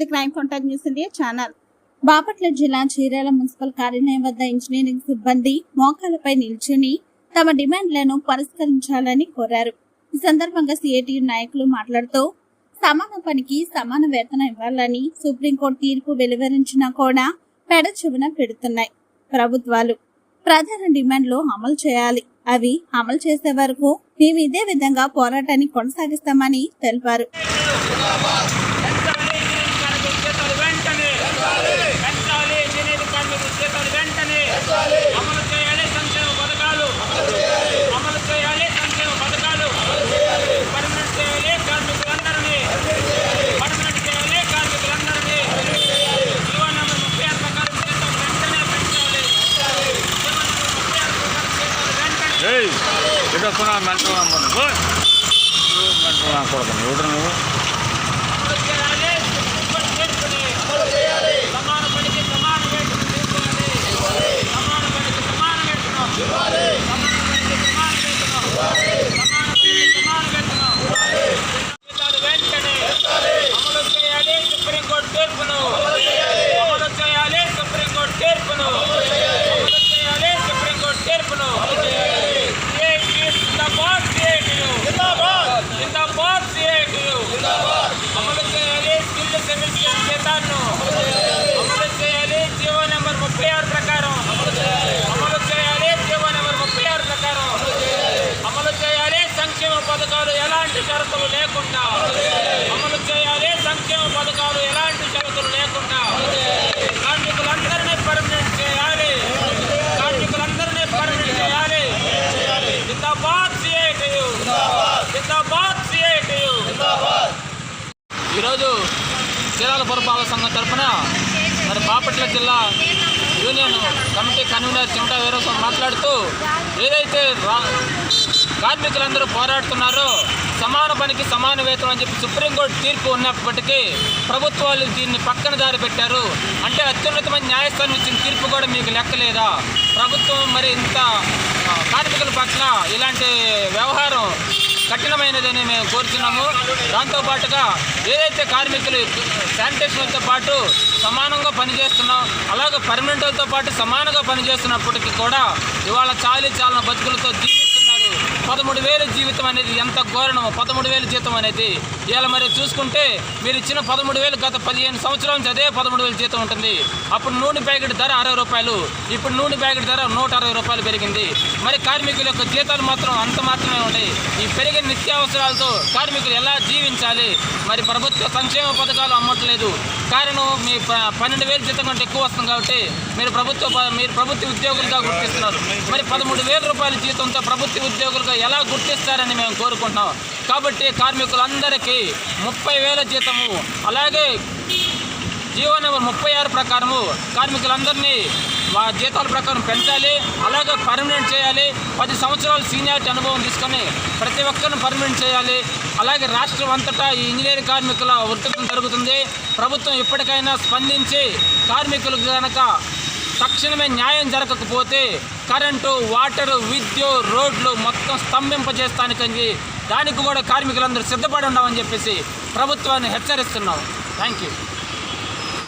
ఇది crime contact news India channel. Bapatla జిల్లా Chirala municipal కార్యాలయం వద్ద ఇంజనీరింగ్ సిబ్బంది మోకాలపై నిల్చుని తమ డిమాండ్లను పరిష్కరించాలని కోరారు. ఈ సందర్భంగా సిఐటియు నాయకులు మాట్లాడుతూ సమాన పనికి సమాన వేతనం ఇవ్వాలని సుప్రీంకోర్టు తీర్పు వెలువరించినా కూడా పెడచెవున పెడుతున్నాయి. ప్రభుత్వాలు ప్రధాన డిమాండ్లు అమలు చేయాలి. అవి అమలు చేసే వరకు మేము ఇదే విధంగా పోరాటాన్ని కొనసాగిస్తామని తెలిపారు పెంచాలి ఇంజనీరింగ్ కార్మికుల జీతాలు వెంటనే పెంచాలి ఇంజనీరింగ్ కార్మికుల జీతాలు వెంటనే అమలు చేయాలి సంక్షేమ పథకాలు అమలు చేయాలి సంక్షేమ పథకాలు పర్మనెంట్ చేయాలి కార్మికులందరినీ పర్మనెంట్ చేయాలి కార్మికులందరినీ జీవో నెంబర్ ముప్పై ఆరు ప్రకారం జీతాలు వెంటనే పెంచాలి జీవో నెంబర్ ముప్పై ఆరు ప్రకారం జీతాలు వెంటనే ఏయ్ ఇటు వస్తున్నా మెంటల్ మెంటల్ కొడతాను. ఇటు నువ్వు అమలు చేయాలి సుప్రీం తీర్పుని అమలు చేయాలి సమాన పనికి సమాన వేతనం తీసుకోవాలి సమాన పనికి సమాన వేతనం ఇవ్వాలి సమాన పనికి సమాన వేతనం ఇవ్వాలి సమాన పనికి సమాన వేతనం జీతాలు వెంటనే అమలు చేయాలి సుప్రీం కోర్టు తీర్పును అమలు చేయాలి సుప్రీం కోర్టు తీర్పును అమలు చేయాలి సుప్రీం కోర్టు తీర్పును CITU జిందాబాద్ CITU జిందాబాద్ CITU అమలు చేయాలి స్కిల్ సర్టిఫికేట్ జీతాలను అమలు చేయాలి జీవో నెంబర్ ముప్పై ఆరు ప్రకారం అమలు చేయాలి జీవో నెంబర్ ముప్పై ఆరు ప్రకారం అమలు చేయాలి సంక్షేమ పథకాలు ఎలాంటి షరతులు లేకుండా అమలు చేయాలి. సంక్షేమ పథకాలు ఎలాంటి షరతులు లేకుండా కార్మికులందరినీ పర్మనెంట్ చేయాలి. కార్మికులందరినీ పర్మనెంట్ చేయాలి. జిందాబాద్ సిఐటియు. జిందాబాద్ సిఐటియు. ఈరోజు చీరాల పురపాలక సంఘం తరఫున మరి బాపట్ల జిల్లా union committee convener Chinta Veeraswamy మాట్లాడుతూ ఏదైతే కార్మికులందరూ పోరాడుతున్నారో సమాన పనికి సమాన వేతనం అని చెప్పి సుప్రీంకోర్టు తీర్పు ఉన్నప్పటికీ ప్రభుత్వాలు దీన్ని పక్కన దారి పెట్టారు. అంటే అత్యున్నతమైన న్యాయస్థానం ఇచ్చిన తీర్పు కూడా మీకు లెక్కలేదా? ప్రభుత్వం మరి ఇంత కార్మికుల పట్ల ఇలాంటి వ్యవహారం కఠినమైనదని మేము కోరుతున్నాము దాంతోపాటుగా ఏదైతే కార్మికులు శానిటేషన్తో పాటు సమానంగా పనిచేస్తున్నాం అలాగే పర్మనెంట్లతో పాటు సమానంగా పనిచేస్తున్నప్పటికీ కూడా ఇవాళ చాలి చాలా బతుకులతో పదమూడు వేలు జీవితం అనేది ఎంత ఘోరణమో పదమూడు వేలు జీతం అనేది ఇవాళ మరి చూసుకుంటే మీరు ఇచ్చిన పదమూడు వేలు గత పదిహేను సంవత్సరాల నుంచి అదే పదమూడు వేలు జీతం ఉంటుంది. అప్పుడు నూనె ప్యాకెట్ ధర అరవై రూపాయలు. ఇప్పుడు నూనె ప్యాకెట్ ధర నూట అరవై రూపాయలు పెరిగింది. మరి కార్మికుల యొక్క జీతాలు మాత్రం అంత మాత్రమే ఉన్నాయి. ఈ పెరిగిన నిత్యావసరాలతో కార్మికులు ఎలా జీవించాలి? మరి ప్రభుత్వ సంక్షేమ పథకాలు అమ్మట్లేదు. కారణం మీ ప- పన్నెండు వేల జీతం కంటే ఎక్కువ వస్తుంది కాబట్టి మీరు ప్రభుత్వ ప- మీరు ప్రభుత్వ ఉద్యోగులుగా గుర్తిస్తున్నారు. మరి పదమూడు వేల రూపాయల జీతంతో ప్రభుత్వ ఉద్యోగులుగా ఎలా గుర్తిస్తారని మేము కోరుకుంటున్నాం. కాబట్టి కార్మికులందరికీ ముప్పై వేల జీతము అలాగే జీవో నెంబర్ ముప్పై ఆరు ప్రకారము కార్మికులందరినీ మా జీతాల ప్రకారం పెంచాలి అలాగే పర్మనెంట్ చేయాలి. పది సంవత్సరాలు సీనియారిటీ అనుభవం తీసుకొని ప్రతి ఒక్కరిని పర్మనెంట్ చేయాలి. అలాగే రాష్ట్రం అంతటా ఈ ఇంజనీరింగ్ కార్మికుల ఉత్పత్తి జరుగుతుంది. ప్రభుత్వం ఇప్పటికైనా స్పందించి కార్మికులకు కనుక తక్షణమే న్యాయం జరగకపోతే కరెంటు వాటరు విద్యుత్ రోడ్లు మొత్తం స్తంభింపజేస్తానికని దానికి కూడా కార్మికులందరూ సిద్ధపడి ఉండమని చెప్పేసి ప్రభుత్వాన్ని హెచ్చరిస్తున్నాం. Thank you